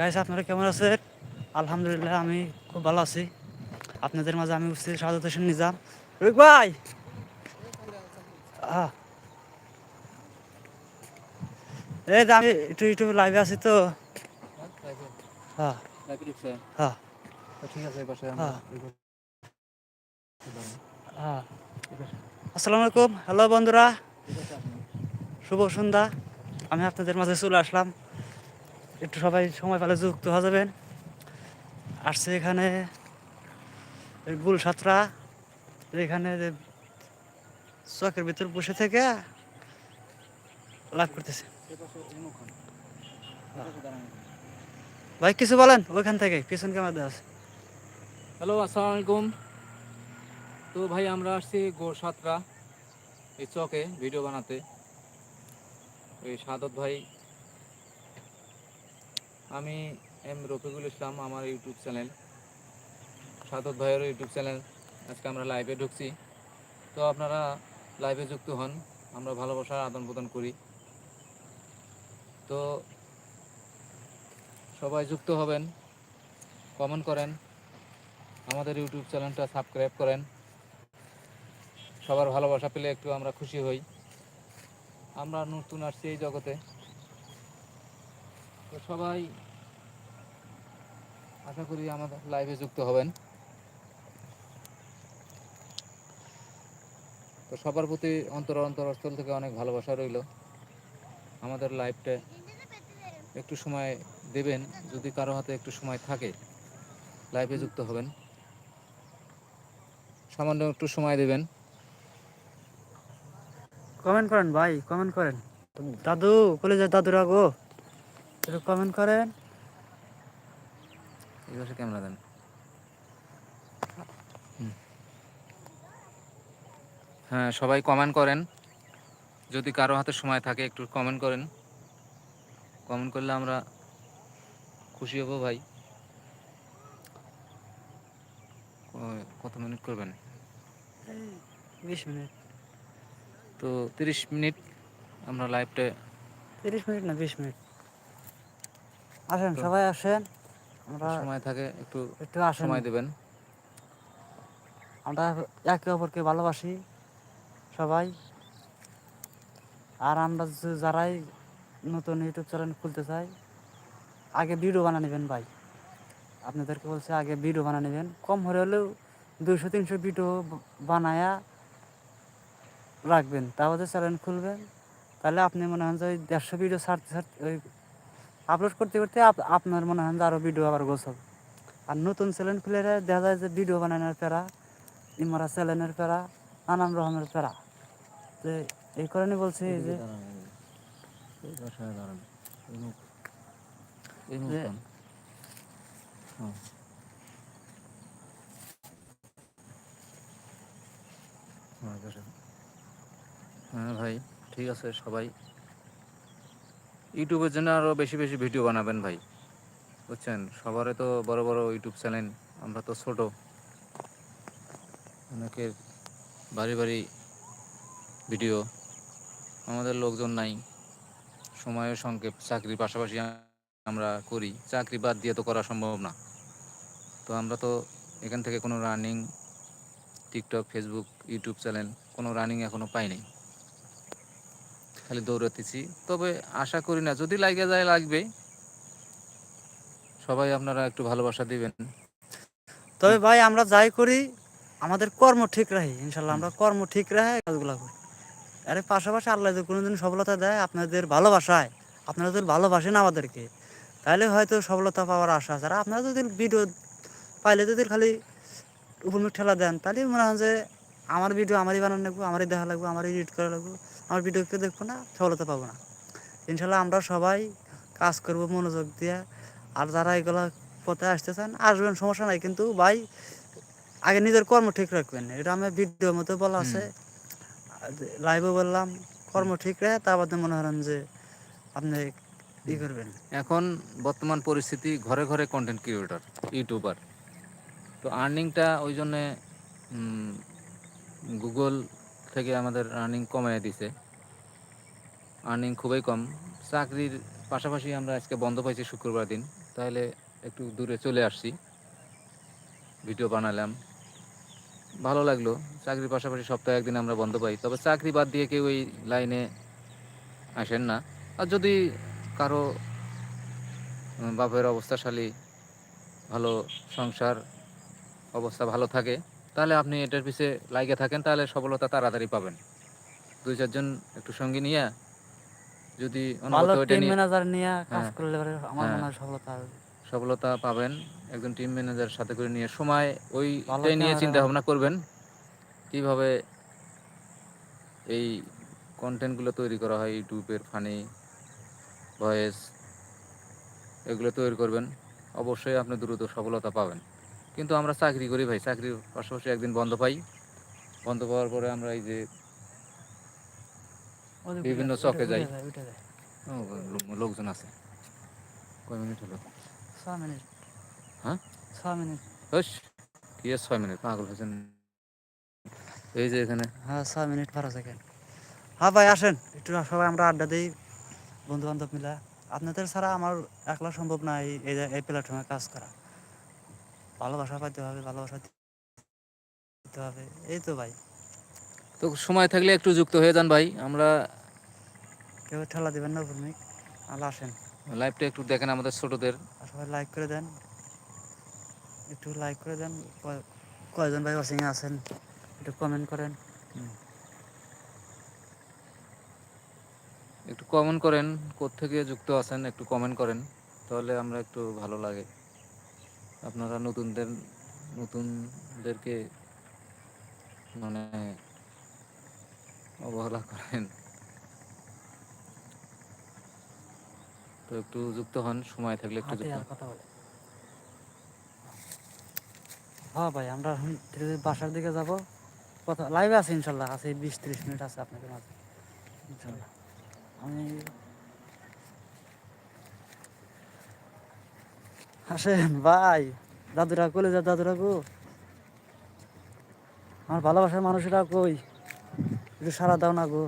Guys আপনারা কেমন আছেন? আলহামদুলিল্লাহ, আমি খুব ভালো আছি। আপনাদের মাঝে আমি উঠছি সাদত হোসেন নিজাম। রুক ভাই। এই আমি একটু একটু লাইভে আছি তো। আসসালামু আলাইকুম। হ্যালো বন্ধুরা। শুভ সন্ধ্যা। আমি আপনাদের মাঝে চলে আসলাম। একটু সবাই সময় পেলে যুক্ত হয়ে যাবেন। আসছে এখানে গুল সাতরা, এখানে যে চকের ভিতর বসে থেকে লাভ করতেছে। ভাই, কিছু বলেন, ওইখান থেকে, পিছন কেমন আছে। হ্যালো, আসসালামু আলাইকুম। তো ভাই, আমরা আসছি গো সাতরা, এই চকে ভিডিও বানাতে। এই সাদত ভাই আমি এম রফিকুল ইসলাম, আমার ইউটিউব চ্যানেল, সাদত ভাইয়েরও ইউটিউব চ্যানেল। আজকে আমরা লাইভে ঢুকছি। তো আপনারা লাইভে যুক্ত হন, আমরা ভালোবাসার আদান প্রদান করি। তো সবাই যুক্ত হবেন কমেন্ট করেন, আমাদের ইউটিউব চ্যানেলটা সাবস্ক্রাইব করেন। সবার ভালোবাসা পেলে একটু আমরা খুশি হই। আমরা নতুন আসছি এই জগতে। সবাই আশা করি আমাদের লাইভে যুক্ত হবেন। তো সবার প্রতি অন্তর অন্তরস্থল থেকে অনেক ভালোবাসা রইল। আমাদের লাইভটা একটু সময় দেবেন, যদি কারও হাতে একটু সময় থাকে লাইভে যুক্ত হবেন। সামান্য একটু সময় দেবেন। কমেন্ট করেন ভাই কমেন্ট করেন। দাদু, কলেজের দাদুরা গো। একটু কমেন্ট করেন। এই পাশে ক্যামেরা দেন। হ্যাঁ সবাই কমেন্ট করেন। যদি কারও হাতে সময় থাকে একটু কমেন্ট করেন। কমেন্ট করলে আমরা খুশি হব ভাই। কত মিনিট করবেন? বিশ মিনিট তো তিরিশ মিনিট আমরা লাইভটা তিরিশ মিনিট না বিশ মিনিট আসেন সবাই আসেন। আমরা সময় থাকে একটু একটু আসেন। সময় দেবেন। আমরা একে অপরকে ভালোবাসি সবাই। আর আমরা যে- যারাই নতুন ইউটিউব চ্যানেল খুলতে চাই আগে ভিডিও বানা নেবেন ভাই। আপনাদেরকে বলছে আগে ভিডিও বানা নেবেন। কম হলে হলেও দুইশো তিনশো ভিডিও বানায়া রাখবেন। তারপরে চ্যানেল খুলবেন তাহলে আপনি মনে হন যে ওই দেড়শো ভিডিও ছাড়তে ছাড়তে ওই আপলোড করতে করতে আপনার মনে হয় যে আরও ভিডিও আবার গোছাব আর নতুন চ্যানেল খুলে দেখা যায় যে ভিডিও বানানোর প্যারা ইমারা চ্যানেলের প্যারা নানান রকমের প্যারা তো এই কারণে বলছি যে। হ্যাঁ। হ্যাঁ। হ্যাঁ ভাই ঠিক আছে সবাই ইউটিউবের জন্য আরও বেশি বেশি ভিডিও বানাবেন ভাই। বুঝছেন? সবারে তো বড় বড় ইউটিউব চ্যানেল আমরা তো ছোট। অনেকের বাড়ি বাড়ি ভিডিও আমাদের লোকজন নাই। সময়ের সংক্ষেপ, চাকরির পাশাপাশি আমরা করি। চাকরি বাদ দিয়ে তো করা সম্ভব না। তো আমরা তো এখান থেকে কোনো running TikTok Facebook YouTube channel কোনো রানিং এখনও পাই নাই। খালি দৌড়াতেছি। তবে আশা করি না, যদি লাগে যায় লাগবে। সবাই আপনারা একটু ভালোবাসা দিবেন। তবে ভাই, আমরা যাই করি, আমাদের কর্ম ঠিক রাখি, ইনশাল্লাহ আমরা কর্ম ঠিক রাখে কাজগুলো করি। আরে পাশাপাশি আল্লাহ যদি কোনোদিন সফলতা দেয়, আপনাদের ভালোবাসায়, আপনারা যদি ভালোবাসেন আমাদেরকে, তাহলে হয়তো সফলতা পাওয়ার আশা আছে। আর আপনারা যদি ভিডিও পাইলে, যদি খালি উপমুখ ঠেলা দেন, তাহলে মনে হয় যে আমার ভিডিও আমারই বানানো লাগবো, আমারই দেখা লাগবো, আমারই এডিট করা লাগবো। আমার ভিডিও কেউ দেখব না সফলতা পাবো না। ইনশাল্লাহ আমরা সবাই কাজ করব মনোযোগ দিয়ে। আর যারা এগুলো পথে আসতে চান আসবেন সমস্যা নাই। কিন্তু ভাই আগে নিজের কর্ম ঠিক রাখবেন। এটা আমি ভিডিওর মতো বলা আছে। লাইভে বললাম কর্ম ঠিক রাখে তা বাদে মনে করেন যে আপনি ই করবেন। এখন বর্তমান পরিস্থিতি ঘরে ঘরে কন্টেন্ট ক্রিয়েটর ইউটিউবার তো আর্নিংটা ওই জন্যে গুগল থেকে আমাদের আর্নিং কমিয়ে দিছে। আর্নিং খুবই কম। চাকরির পাশাপাশি আমরা আজকে বন্ধ পাইছি শুক্রবার দিন। তাহলে একটু দূরে চলে আসছি। ভিডিও বানালাম। ভালো লাগল। চাকরির পাশাপাশি সপ্তাহে একদিন আমরা বন্ধ পাই। তবে চাকরি বাদ দিয়ে কেউ এই লাইনে আসেন না। আর যদি কারও বাপের অবস্থাশালী, ভালো সংসার অবস্থা ভালো থাকে তাহলে আপনি এটার পিছে লাইগে থাকেন তাহলে সফলতা তাড়াতাড়ি পাবেন দুই চারজন একটু সঙ্গী নিয়ে যদি ম্যানেজার নিয়ে কাজ হ্যাঁ। করলে আমার। মনে হয় সফলতা সফলতা পাবেন একজন টিম ম্যানেজার সাথে করে নিয়ে সময় ওই নিয়ে চিন্তা ভাবনা করবেন কীভাবে এই কন্টেন্টগুলো তৈরি করা হয় ইউটিউবের ফানি ভয়েস এগুলো তৈরি করবেন অবশ্যই আপনি দ্রুত সফলতা পাবেন কিন্তু আমরা চাকরি করি ভাই চাকরির পাশাপাশি একদিন বন্ধ পাই। বন্ধ পাওয়ার পরে আমরা এই যে বিভিন্ন চকে যাই। লোকজন আছে। কয় মিনিট হলো? ছয় মিনিট। হ্যাঁ? ছয় মিনিট। হস কি ছয় মিনিট? পাগল হয়েছেন। এই যে এখানে। হ্যাঁ ছয় মিনিট বারো সেকেন্ড। হ্যাঁ ভাই আসেন। একটু সবাই আমরা আড্ডা দিই বন্ধু বান্ধব মিলে। আপনাদের ছাড়া আমার একলা সম্ভব না এই এই যে- এই প্ল্যাটফর্মে কাজ করা। ভালোবাসা পাইতে হবে ভালোবাসা দিতে হবে। এই তো ভাই। তো সময় থাকলে একটু যুক্ত হয়ে যান ভাই আমরা কেউ ঠেলা দিবেন না ভূমিক আল্লাহ আসেন। লাইভটা একটু দেখেন আমাদের ছোটদের। সবাই লাইক করে দেন। একটু লাইক করে দেন। কয়- কয়জন ভাই ওয়াচিংয়ে আছেন? একটু কমেন্ট করেন। একটু কমেন্ট করেন থেকে যুক্ত আছেন একটু কমেন্ট করেন তাহলে আমরা একটু ভালো লাগে। আপনারা নতুনদের নতুনদেরকে মানে অবহেলা করেন। তো একটু যুক্ত হন সময় থাকলে একটু যুক্ত কথা বলে হ্যাঁ ভাই আমরা এখন বাসার দিকে যাব। কথা লাইভে আছে ইনশাল্লাহ আছে বিশ ত্রিশ মিনিট আছে আপনাদের মাঝে। ইনশাল্লাহ। আমি আসেন ভাই দাদুরা কলে যা দাদুরা গো? আমার ভালোবাসার মানুষেরা কই? একটু সারা দাও না গো।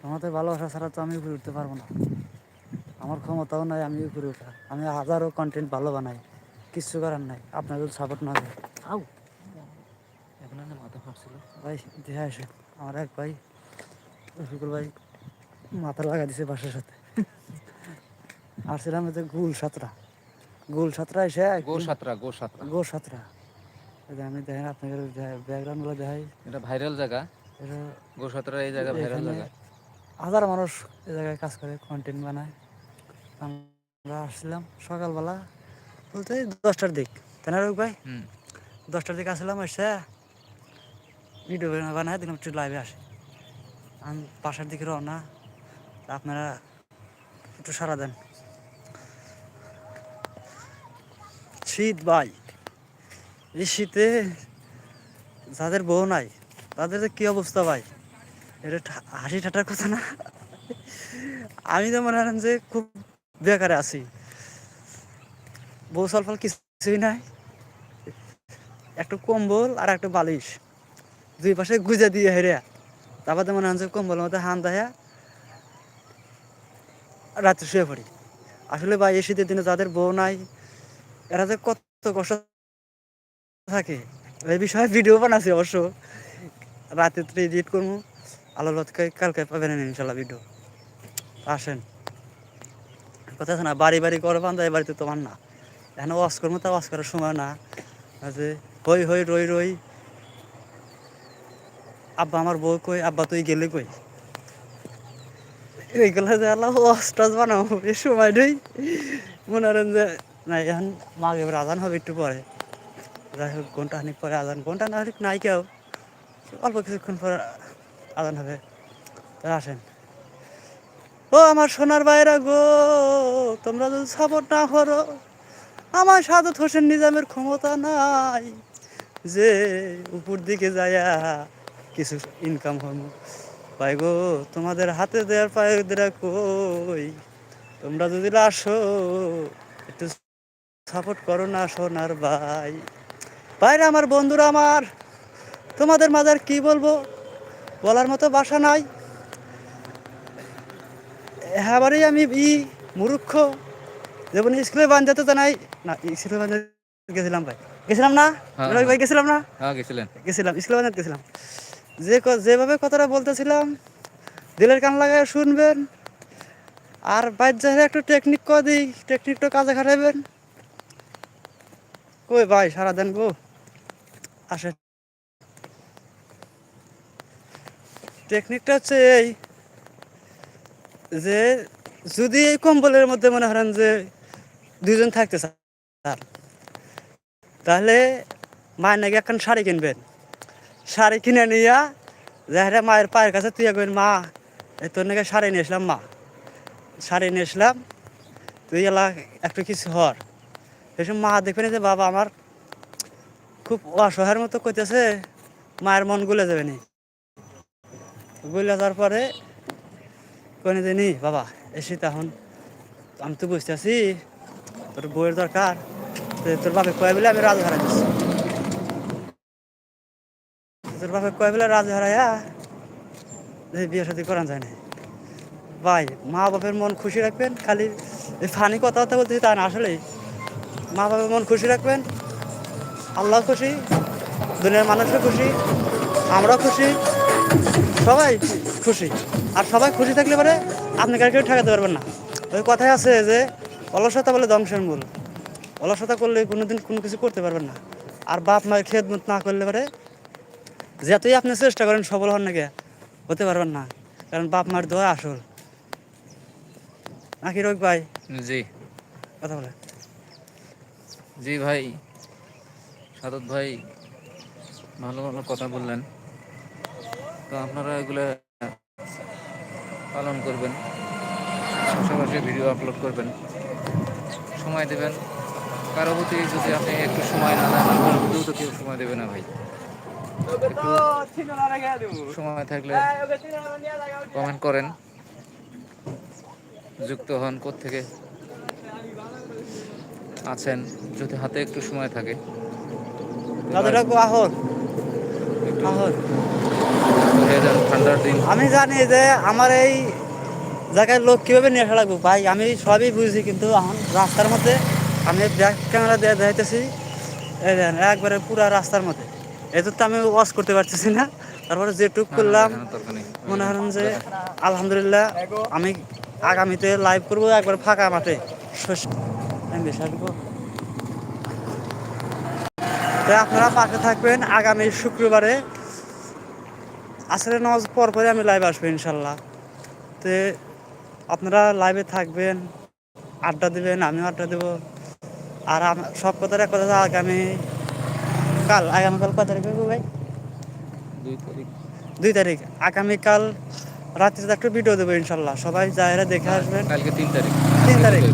তোমাদের ভালোবাসা ছাড়া তো আমি উপরে উঠতে পারব না। আমার ক্ষমতাও নাই আমি উপরে ওঠা। আমি হাজারো কন্টেন্ট ভালো বানাই কিচ্ছু করার নাই। আপনার যদি সাপোর্ট না দেয়। আউ। এখন মাথা ফাটছিল। ভাই দেখে আসে আমার এক ভাই রফিকুল ভাই মাথা লাগা দিছে বাসার সাথে। আসছিলাম যে গুল সাতরা। গুল সাতরা এসে গো সাতরা গো সাতরা। গো সাতরা। আমি দেখেন আপনাদের ব্যাকগ্রাউন্ডগুলো দেখাই। এটা ভাইরাল জায়গা। এটা গো সাতরা এই জায়গা ভাইরাল জায়গা। হাজার মানুষ এই জায়গায় কাজ করে কন্টেন্ট বানায়। আমরা আসছিলাম সকালবেলা বলতে দশটার দিক। তাই না ভাই? দশটার দিকে আসলাম এসে ভিডিও বানায় দিলাম একটু লাইভে আসে। আমি বাসার দিকে রওনা। আপনারা একটু সারা দেন। শীত ভাই। এই শীতে যাদের বউ নাই, তাদের কি অবস্থা ভাই? এটা হাসি ঠাটার কথা না? আমি তো মনে করেন যে খুব বেকারে আছি। বউ সলফল কিছুই নাই। একটু কম্বল আর একটা বালিশ। দুই পাশে গুজা দিয়ে হেরে। তারপর তো মনে হয় যে কম্বলের মধ্যে হান দেয়া রাত্রে শুয়ে পড়ি। আসলে ভাই এই শীতের দিনে যাদের বউ নাই এরা যে কত কষ্ট থাকে। এই বিষয়ে ভিডিও বানাচ্ছি অবশ্য। রাতে তো এডিট করব। আলো লতকে কালকে পাবেন ইনশাল্লাহ ভিডিও আসেন। কথা না, বাড়ি বাড়ি করে বান্ধা বাড়িতে তোমার না। এখন ওয়াশ করব তা ওয়াশ করার সময় না। যে হই হই রই রই। আব্বা আমার বউ কই, আব্বা তুই গেলে কই? এইগুলো যে আল্লাহ ওয়াশ টাস বানাবো, এই সময় নেই। মনে করেন যে না, এখন মাঘ এবার আজান হবে একটু পরে। যাই হোক, ঘণ্টা খানিক পরে আজান। ঘণ্টা না হলে নাই কেউ। অল্প কিছুক্ষণ পরে আজান হবে। তাহলে আসেন। ও আমার সোনার বাইরা গো, তোমরা যদি সাপোর্ট না করো, আমার সাদত হোসেন নিজামের ক্ষমতা নাই। যে উপর দিকে যায়া কিছু ইনকাম হব ভাই গো, তোমাদের হাতে দেওয়ার পায়ে কই? তোমরা যদি আসো, একটু সাপোর্ট করো না সোনার ভাই। বাইরে আমার বন্ধুরা আমার তোমাদের মাঝে কি বলব? বলার মতো বাসা নাই। এবারেই আমি ই মুরুক্ষ যেমন স্কুলে বান্ধতে তো নাই। না স্কুলে বান্ধতে গেছিলাম ভাই। গেছিলাম না? হ্যাঁ, রবি ভাই গেছিলাম না? হ্যাঁ গেছিলেন। গেছিলাম স্কুলে বান্ধতে গেছিলাম। যে ক- যেভাবে কথাটা বলতেছিলাম দিলের কান লাগায় শুনবেন। আর বাইর একটু টেকনিক কর দিই। টেকনিকটা কাজে খাটাবেন কই ভাই, সারা দেন গো। আসে টেকনিকটা হচ্ছে এই যে, যদি এই কম্বলের মধ্যে মনে করেন যে দুজন থাকতে চান, তাহলে মায়ের নাকি একখান শাড়ি কিনবেন। শাড়ি কিনে নিয়া যাহারা মায়ের পায়ের কাছে তুই একবেন মা তোর নাকি শাড়ি নিয়ে মা। শাড়ি নিয়ে তুই এলা একটু কিছু হর। এসব মা দেখবেন যে বাবা, আমার খুব অসহায়ের মতো কইতেছে, মায়ের মন গুলে যাবে নি। গুলে যাওয়ার পরে কোনে দিনই বাবা এসে তখন আমি তো বুঝতে আছি, তোর বইয়ের দরকার তোর বাপে কয়ে বলে আমি রাজ হারা দিচ্ছি তোর বাপে কয়ে বলে রাজ হারাইয়া বিয়ে সাথে করা যায় না ভাই মা বাপের মন খুশি রাখবেন, খালি ফানি কথাবার্তা বলতেছি তা না আসলে মা বাবার মন খুশি রাখবেন আল্লাহ খুশি দুনিয়ার মানুষও খুশি আমরাও খুশি সবাই খুশি। আর সবাই খুশি থাকলে পারে আপনি কার কেউ ঠেকাতে পারবেন না। ওই কথাই আছে যে অলসতা বলে ধ্বংসের মূল। অলসতা করলে কোনোদিন কোনো কিছু করতে পারবেন না। আর বাপ মায়ের খেদমত না করলে পারে যতই আপনি চেষ্টা করেন সফল হন নাকি হতে পারবেন না। কারণ বাপ মার দোয়া আসল। নাকি রোগ ভাই? জি। কথা বলে জি ভাই সাদত ভাই ভালো ভালো কথা বললেন। তো আপনারা এগুলো পালন করবেন পাশাপাশি ভিডিও আপলোড করবেন। সময় দেবেন। কারও প্রতি যদি আপনি একটু সময় না দেন আপনার প্রতিও তো কেউ সময় দেবে না ভাই। সময় থাকলে কমেন্ট করেন। যুক্ত হন থেকে আছেন যদি হাতে একটু সময় থাকে। ঠান্ডার দিন। আমি জানি যে আমার এই জায়গায় লোক কীভাবে নিয়ে আসা লাগবে। ভাই আমি সবই বুঝি কিন্তু রাস্তার মধ্যে আমি ব্যাক ক্যামেরা দিয়ে দেখাইতেছি। এই দেখেন একবারে পুরা রাস্তার মধ্যে। এত তো আমি ওয়াশ করতে পারতেছি না। তারপরে যেটুক করলাম। মনে করেন যে আলহামদুলিল্লাহ আমি আগামীতে লাইভ করব একবার ফাঁকা মাঠে। বেশি আপনারা পাশে থাকবেন আগামী শুক্রবারে। আসলে নামাজ পর পরে আমি লাইভ আসব ইনশাল্লাহ। তো আপনারা লাইভে থাকবেন আড্ডা দিবেন আমিও আড্ডা দেবো। আর সব কথার এক কথা আগামী কাল আগামীকাল কত তারিখ হবে ভাই? দুই তারিখ। দুই তারিখ। আগামীকাল রাত্রিতে একটা ভিডিও দেবো ইনশাল্লাহ। সবাই যারা দেখে আসবেন। কালকে তিন তারিখ। তিন তারিখ।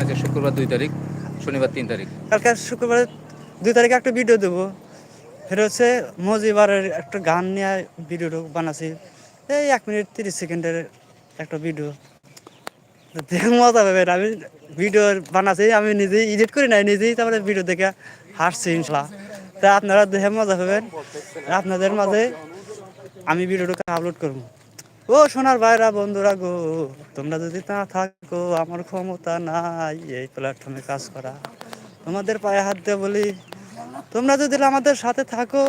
আজকে শুক্রবার দুই তারিখ, শনিবার তিন তারিখ। কালকে শুক্রবার দুই তারিখে একটা ভিডিও দেবো। সেটা হচ্ছে মজিবারের একটা গান নিয়ে ভিডিও বানাচ্ছি এই এক মিনিট তিরিশ সেকেন্ডের একটা ভিডিও মজা পাবেন আমি ভিডিও বানাচ্ছি আমি নিজেই এডিট করি নাই, নিজেই তারপরে ভিডিও দেখে হাসছি ইনশাল্লাহ। তা আপনারা দেখে মজা পাবেন আপনাদের মাঝে আমি ভিডিওটাকে আপলোড করব। ও সোনার ভাইরা বন্ধুরা গো তোমরা যদি না থাকো আমার ক্ষমতা নাই। এই প্ল্যাটফর্মে কাজ করা। তোমাদের পায়ে হাত দিয়ে বলি তোমরা যদি আমাদের সাথে থাকো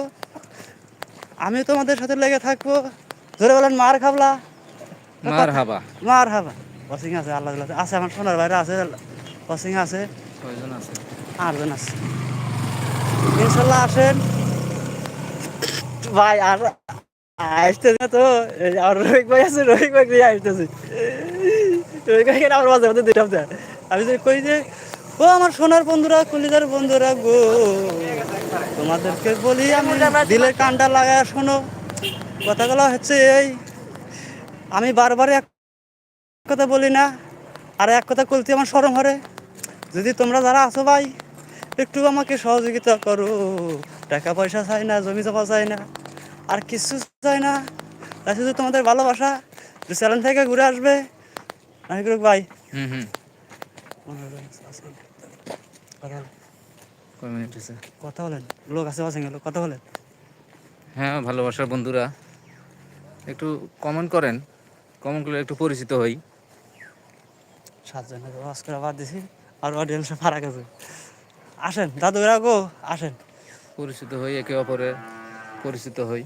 আমি তোমাদের সাথে লেগে থাকব। ধরে বলেন মার খাবলা। মার হাবা। মার হাবা। ওয়াশিং আছে আল্লাহ আছে। আমার সোনার ভাইরা আছে ওয়াশিং আছে। কয়জন আছে? আটজন আছে। ইনশাল্লাহ আসেন। ভাই আর আসতেছে তো আর রোহিক ভাই আছে রোহিক ভাই দিয়ে আসতেছে। রোহিক ভাই কেন আমার মাঝে মধ্যে দুইটা দেয় আমি যে কই যে, ও আমার সোনার বন্ধুরা, কলিজার বন্ধুরা গো, তোমাদেরকে বলি আমি দিলের কানটা লাগায় শোনো। কথাগুলো হচ্ছে এই, আমি বারবার এক কথা বলি না, আর এক কথা বলতে আমার সরম হরে। যদি তোমরা যারা আছো ভাই, একটু আমাকে সহযোগিতা করো। টাকা পয়সা চাই না, জমি জমা চাই না। আর কিছু চাই না। তাই শুধু তোমাদের ভালোবাসা চ্যালেঞ্জ থেকে ঘুরে আসবে। নাকি করুক ভাই হুম হুম। কথা বলেন। লোক আছে বাসে গেল কথা বলেন। হ্যাঁ ভালোবাসার বন্ধুরা একটু কমেন্ট করেন। কমেন্ট করলে একটু পরিচিত হই। সাতজন বাস করে বাদ দিছি আর অডিয়েন্সে ফারাক আছে। আসেন দাদু গো আসেন। পরিচিত হই একে অপরের পরিচিত হই।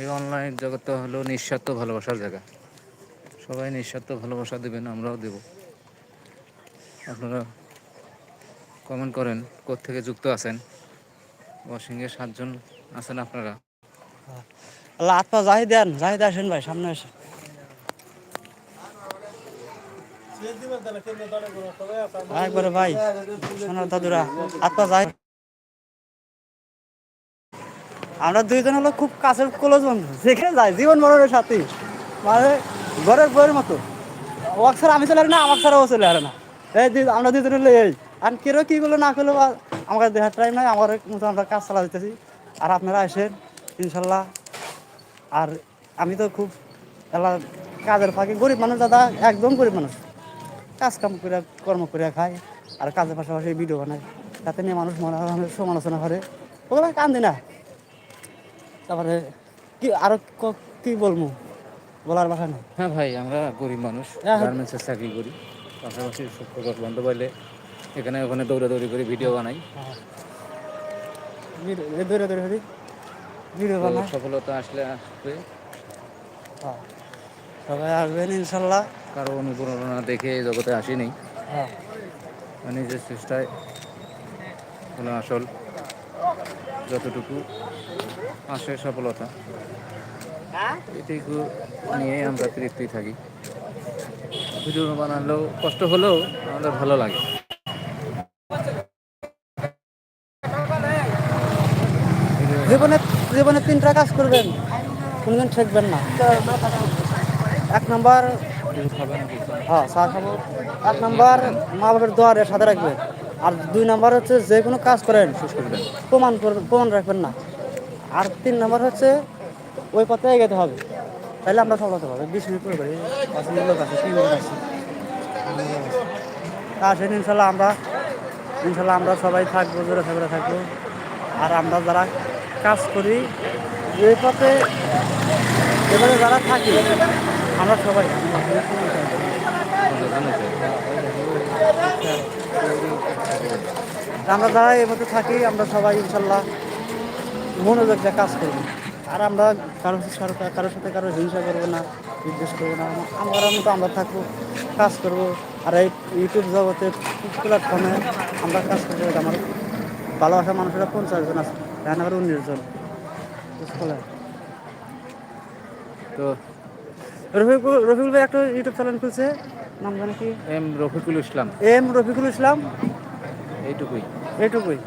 এই অনলাইন জগৎটা হলো নিঃস্বার্থ ভালোবাসার জায়গা। সবাই নিঃস্বার্থ ভালোবাসা দেবেন, আমরাও দেব। আপনারা কমেন্ট করেন থেকে যুক্ত আছেন? ওয়াশিংয়ে সাতজন আছেন আপনারা। আল্লাহ হাত পা জাহি দেন, জাহিদ আসেন ভাই, সামনে আসেন। একবারে ভাই, সোনার দাদুরা, হাত পা আমরা দুইজন হলো খুব কাছের ক্লোজ বন্ধু। যেখানে যাই, জীবন মরণের সাথে। মানে ঘরের বইয়ের মতো। ওয়াক ছাড়া আমি চলে না আমার ছাড়াও চলে আসে না। এই আমরা দুজন হলে এই। আর কেউ কি করল না করল বা আমার দেহার টাইম নাই, আমার মতো আমরা কাজ চালা দিতেছি। আর আপনারা আসেন, ইনশাল্লাহ। আর আমি তো খুব এলা কাজের ফাঁকে গরিব মানুষ, দাদা, একদম গরিব মানুষ। কাজ কাম করে কর্ম করে খায়। আর কাজের পাশাপাশি ভিডিও বানায়। তাতে নিয়ে মানুষ মনে সমালোচনা করে। ওগুলো কান্দি না। তারপরে কি আরও ক- কি বলব? বলার ভাষা নেই। হ্যাঁ ভাই আমরা গরিব মানুষ হ্যাঁ। গার্মেন্টসের চাকরি করি। পাশাপাশি শুক্রবার বন্ধ পাইলে এখানে ওখানে দৌড়াদৌড়ি করে ভিডিও বানাই। ভিডিও এ দৌড়ে দৌড়ে হরি ভিডিও তো সফলতা আসলে আসবে। হ্যাঁ। সবাই আসবেন ইনশাল্লাহ। কারও অনুপ্রেরণা দেখে এই জগতে আসিনি। হ্যাঁ। নিজের চেষ্টায় হলো আসল। যতটুকু আসে সফলতা এটুকু নিয়েই আমরা তৃপ্তি থাকি। ভিডিও বানালেও কষ্ট হলেও আমাদের ভালো লাগে। জীবনে জীবনে তিনটা কাজ করবেন কোনদিন ঠেকবেন না। এক নম্বর হ্যাঁ এক নম্বর মা বাবার দোয়ারের সাথে রাখবেন আর দুই নম্বর হচ্ছে যে কোনো কাজ করেন করে প্রমাণ প্রমাণ রাখবেন না। আর তিন নম্বর হচ্ছে ওই পথে এগোতে হবে। তাহলে আমরা সফল হতে পারব। বিশ মিনিট পরে করি তা আসেন, ইনশাল্লাহ আমরা ইনশাল্লাহ আমরা সবাই থাকব, জোরে থাকবে থাকব। আর আমরা যারা কাজ করি, এই পথে এবারে যারা থাকি, আমরা সবাই। আমরা যারা এই মধ্যে থাকি আমরা সবাই ইনশাল্লাহ মনোযোগ দিয়ে কাজ করব। আর আমরা কারোর সাথে কারো- কারোর সাথে কারও হিংসা করব না বিদ্বেষ করব না। আমরা মতো আমরা থাকব কাজ করব। আর এই ইউটিউব জগতে প্ল্যাটফর্মে আমরা কাজ করব আমার ভালোবাসা মানুষেরা পঞ্চাশ জন আছে আবার উনিশ জন। তো রফিকুল রফিকুল ভাই একটা ইউটিউব চ্যানেল খুলছে। নাম জানে কি? এম রফিকুল ইসলাম। এম রফিকুল ইসলাম। এইটুকুই। এইটুকুই।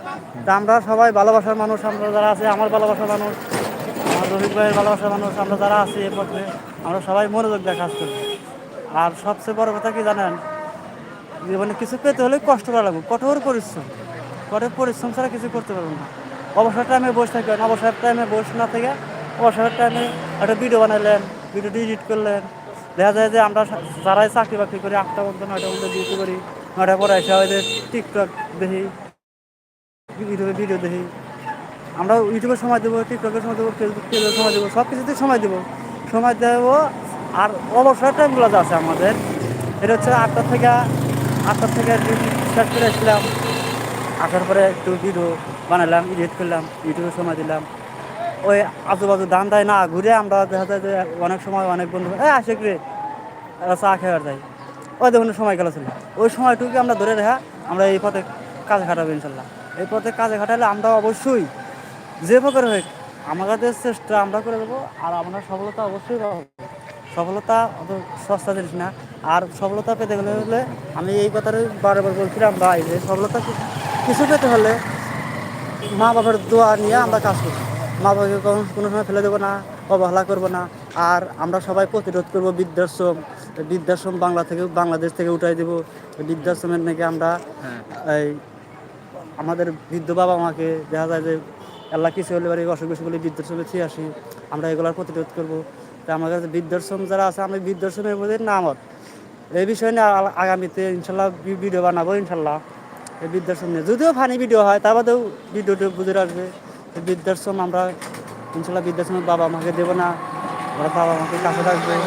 তা আমরা সবাই ভালোবাসার মানুষ আমরা যারা আছে আমার ভালোবাসার মানুষ আমার রফিক ভাইয়ের ভালোবাসার মানুষ আমরা যারা আছি এ পথে আমরা সবাই মনোযোগ দিয়ে কাজ করি। আর সবচেয়ে বড় কথা কি জানেন? জীবনে কিছু পেতে হলে কষ্ট করা লাগবে কঠোর পরিশ্রম। কঠোর পরিশ্রম ছাড়া কিছু করতে পারব না। অবসর টাইমে বসে থাকবেন অবসর টাইমে বসে না থেকে অবসর টাইমে একটা ভিডিও বানাইলেন ভিডিও এডিট করলেন। দেখা যায় যে আমরা যারাই চাকরি বাকরি করি, আটটা পর্যন্ত নয়টা পর্যন্ত ডিউটি করি, নয়টা পরে এসে হয় যে টিকটক দেখি ইউটিউবে ভিডিও দেখি। আমরা ইউটিউবে সময় দেবো টিকটকের সময় দেবো ফেসবুক পেজের সময় দেবো সব কিছুতেই সময় দেবো। সময় দেবো আর অবসর টাইমগুলো আছে আমাদের, এটা হচ্ছে আটটা থেকে আটটা থেকে ডিউটি স্টার্ট করে আসলাম। আসার পরে একটু ভিডিও বানালাম এডিট করলাম ইউটিউবে সময় দিলাম। ওই আজুবাজু দেয় না ঘুরে আমরা দেখা যায় যে অনেক সময় অনেক বন্ধু এই আসে রে চা খেয়ে আর যাই ওই দেখুন সময় গেল ছিল ওই সময়টুকু আমরা ধরে রাখা আমরা এই পথে কাজে খাটাবো ইনশাল্লাহ। এই পথে কাজে খাটালে আমরা অবশ্যই যে প্রকার হোক, আমাদের চেষ্টা আমরা করে দেবো, আর আমরা সফলতা অবশ্যই সফলতা অত সস্তা জিনিস না। আর সফলতা পেতে গেলে হলে আমি এই কথাটাই বারবার বলছিলাম ভাই যে সফলতা কিছু পেতে হলে মা বাবার দোয়া নিয়ে আমরা কাজ করি মা বাবাকে কোনো কোনো সময় ফেলে দেবো না অবহেলা করব না। আর আমরা সবাই প্রতিরোধ করব বৃদ্ধাশ্রম বৃদ্ধাশ্রম বাংলা থেকে বাংলাদেশ থেকে উঠাই দেবো। বৃদ্ধাশ্রমের নাকি আমরা হ্যাঁ। এই আমাদের বৃদ্ধ বাবা মাকে দেখা যায় যে আল্লাহ কিছু হলে বাড়ি অসুখ বিসুখ হলে বৃদ্ধাশ্রমে ছিয়ে আসি। আমরা এগুলোর প্রতিরোধ করব। তা আমার কাছে বৃদ্ধাশ্রম যারা আছে আমি বৃদ্ধাশ্রমের মধ্যে নামত এই বিষয় নিয়ে আগামীতে ইনশাল্লাহ ভিডিও বানাবো ইনশাল্লাহ। এই বৃদ্ধাশ্রম নিয়ে। যদিও ফানি ভিডিও হয় তার বাদেও ভিডিওটি বুঝে রাখবে। বৃদ্ধাশ্রম, আমরা ইনশাল্লাহ বৃদ্ধাশ্রমের বাবা মাকে দেবো না। আমরা বাবা মাকে কাছে রাখব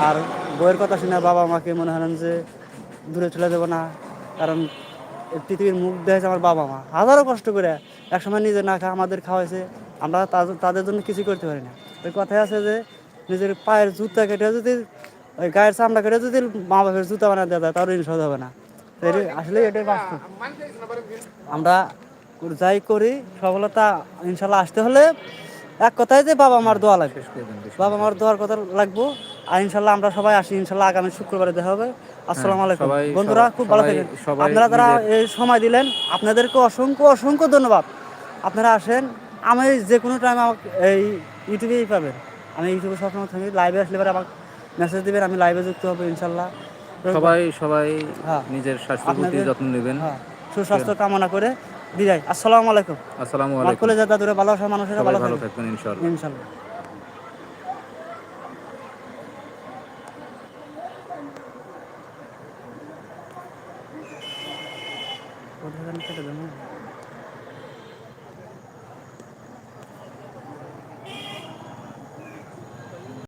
আর বইয়ের কথা শুনে বাবা মাকে মনে হলেন যে দূরে চলে যাব না। কারণ পৃথিবীর মুখ দেখেছে আমার বাবা মা। হাজারো কষ্ট করে একসময় নিজে না খা আমাদের খাওয়াইছে। আমরা তাদের- জন্য কিছু করতে পারি না। ওই কথাই আছে যে নিজের পায়ের জুতা কেটে যদি, ওই গায়ের চামড়া কেটে যদি মা বাপের জুতা বানা দেওয়া যায়, তাহলে ইনশাল হবে না। আসলে এটাই বাস্তব। আমরা যাই করি সফলতা ইনশাল্লাহ আসতে হলে এক কথায় যে বাবা মার দোয়া লাগবে। বাবা মার দোয়ার কথা লাগবো। আর ইনশাল্লাহ আমরা সবাই আসি ইনশাল্লাহ আগামী শুক্রবারে দেখা হবে। আসসালামু আলাইকুম। হ্যাঁ, বন্ধুরা খুব ভালো থাকেন। আপনারা যারা এই সময় দিলেন আপনাদেরকে অসংখ্য অসংখ্য ধন্যবাদ। আপনারা আসেন আমি যে কোনো টাইম আমাকে এই ইউটিউবেই পাবেন। আমি ইউটিউবে সবসময় থাকি লাইভে আসলে পরে আমাকে মেসেজ দিবেন আমি লাইভে যুক্ত হব ইনশাল্লাহ। সবাই সবাই হ্যাঁ। নিজের স্বাস্থ্যের প্রতি যত্ন নেবেন। হ্যাঁ সুস্বাস্থ্য কামনা করে বিদায় আসসালামু আলাইকুম। আসসালামু আলাইকুম। কলেজের দাদুরা ভালো মানুষেরা ভালো থাকবেন। ইনশাআল্লাহ। ইনশাল্লাহ